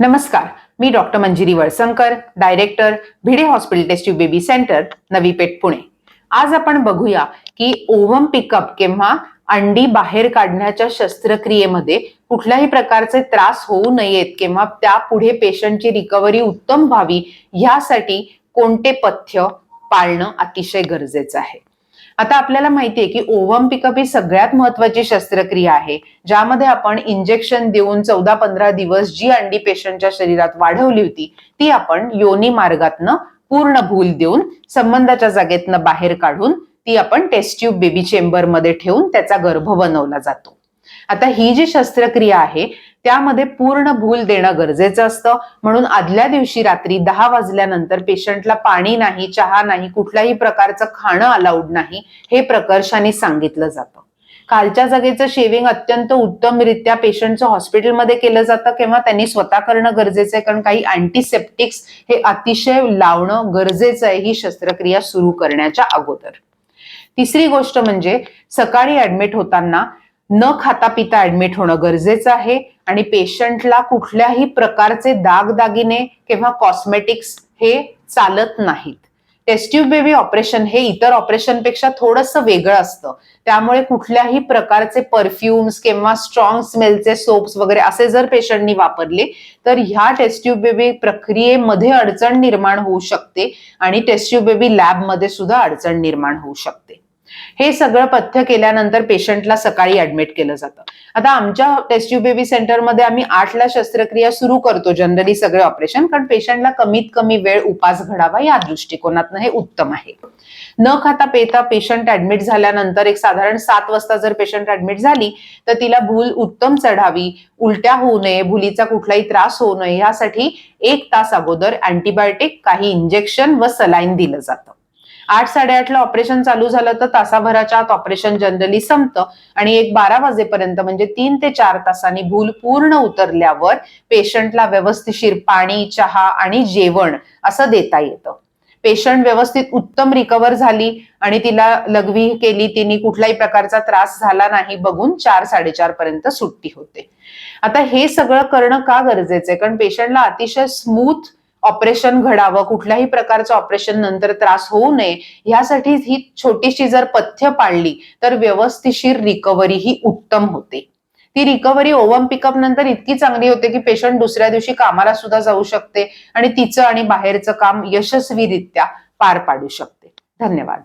नमस्कार मी doctor Manjiri Walsankar director Bhide hospital test tube baby centre Navi Peth Pune. आज आपण बघूया की ओव्हम पिकअप किंवा अंडी बाहेर काढण्याच्या शस्त्रक्रियेमध्ये कुठल्याही प्रकारचे त्रास होऊ नयेत किंवा त्या पुढे पेशंटची रिकव्हरी उत्तम व्हावी ह्यासाठी कोणते पथ्य पाळणं अतिशय गरजेचं आहे. आता आपल्याला माहितीये की ओव्हम पिकअप ही सगळ्यात महत्वाची शस्त्रक्रिया आहे ज्यामध्ये आपण इंजेक्शन देऊन चौदा पंधरा दिवस जी अंडी पेशंटच्या शरीरात वाढवली होती ती आपण योनी मार्गातनं पूर्ण भूल देऊन संबंधाच्या जागेतनं बाहेर काढून ती आपण टेस्ट्यूब बेबी चेंबरमध्ये ठेवून त्याचा गर्भ बनवला जातो. आता ही जी शस्त्रक्रिया आहे त्यामध्ये पूर्ण भूल देणं गरजेचं असतं. म्हणून आदल्या दिवशी रात्री दहा वाजल्यानंतर पेशंटला पाणी नाही चहा नाही कुठल्याही प्रकारचं खाणं अलाउड नाही हे प्रकर्षाने सांगितलं जातं. कालच्या जागेचं शेविंग अत्यंत उत्तमरित्या पेशंटचं हॉस्पिटलमध्ये केलं जातं किंवा त्यांनी स्वतः करणं गरजेचं आहे कारण काही अँटीसेप्टिक्स हे अतिशय लावणं गरजेचं आहे ही शस्त्रक्रिया सुरू करण्याच्या अगोदर. तिसरी गोष्ट म्हणजे सकाळी ऍडमिट होताना न खाता पिता ऍडमिट होणं गरजेचं आहे आणि पेशंटला कुठल्याही प्रकारचे दागदागिने किंवा कॉस्मेटिक्स हे चालत नाहीत. टेस्ट्यूब बेबी ऑपरेशन हे इतर ऑपरेशनपेक्षा थोडंसं वेगळं असतं. त्यामुळे कुठल्याही प्रकारचे परफ्युम्स किंवा स्ट्रॉंग स्मेलचे सोप्स वगैरे असे जर पेशंटनी वापरले तर ह्या टेस्ट्यूब बेबी प्रक्रियेमध्ये अडचण निर्माण होऊ शकते आणि टेस्ट्यूब बेबी लॅबमध्ये सुद्धा अडचण निर्माण होऊ शकते. हे सगळं पथ्य केल्यानंतर पेशंटला सकाळी ऍडमिट केलं जातं. आता आमच्या टेस्ट्यू बेबी सेंटरमध्ये आम्ही आठला शस्त्रक्रिया सुरू करतो जनरली सगळे ऑपरेशन कारण पेशंटला कमीत कमी वेळ उपास घडावा या दृष्टिकोनातनं हे उत्तम आहे. न खाता पेता पेशंट ऍडमिट झाल्यानंतर एक साधारण सात वाजता जर पेशंट ऍडमिट झाली तर तिला भूल उत्तम चढावी उलट्या होऊ नये भुलीचा कुठलाही त्रास होऊ नये यासाठी एक तास अगोदर अँटीबायोटिक काही इंजेक्शन व सलाईन दिलं जातं. आठ साडेआठला ऑपरेशन चालू झालं तर तासाभराच्या आत ऑपरेशन जनरली संपतं. आणि एक बारा वाजेपर्यंत म्हणजे तीन ते चार तासांनी भूल पूर्ण उतरल्यावर पेशंटला व्यवस्थिशीर पाणी चहा आणि जेवण असं देता येतं. पेशंट व्यवस्थित उत्तम रिकवर झाली आणि तिला लघवी केली तिने कुठल्याही प्रकारचा त्रास झाला नाही बघून चार साडेचार पर्यंत सुट्टी होते. आता हे सगळं करणं का गरजेचं आहे? कारण पेशंटला अतिशय स्मूथ ऑपरेशन घडावं कुठल्याही प्रकारचं ऑपरेशन नंतर त्रास होऊ नये ह्यासाठी ही छोटीशी जर पथ्य पाळली तर व्यवस्थिशीर रिकव्हरी ही उत्तम होते. ती रिकव्हरी ओव्हम पिकअप नंतर इतकी चांगली होते की पेशंट दुसऱ्या दिवशी कामाला सुद्धा जाऊ शकते आणि तिचं आणि बाहेरचं काम यशस्वीरित्या पार पाडू शकते. धन्यवाद.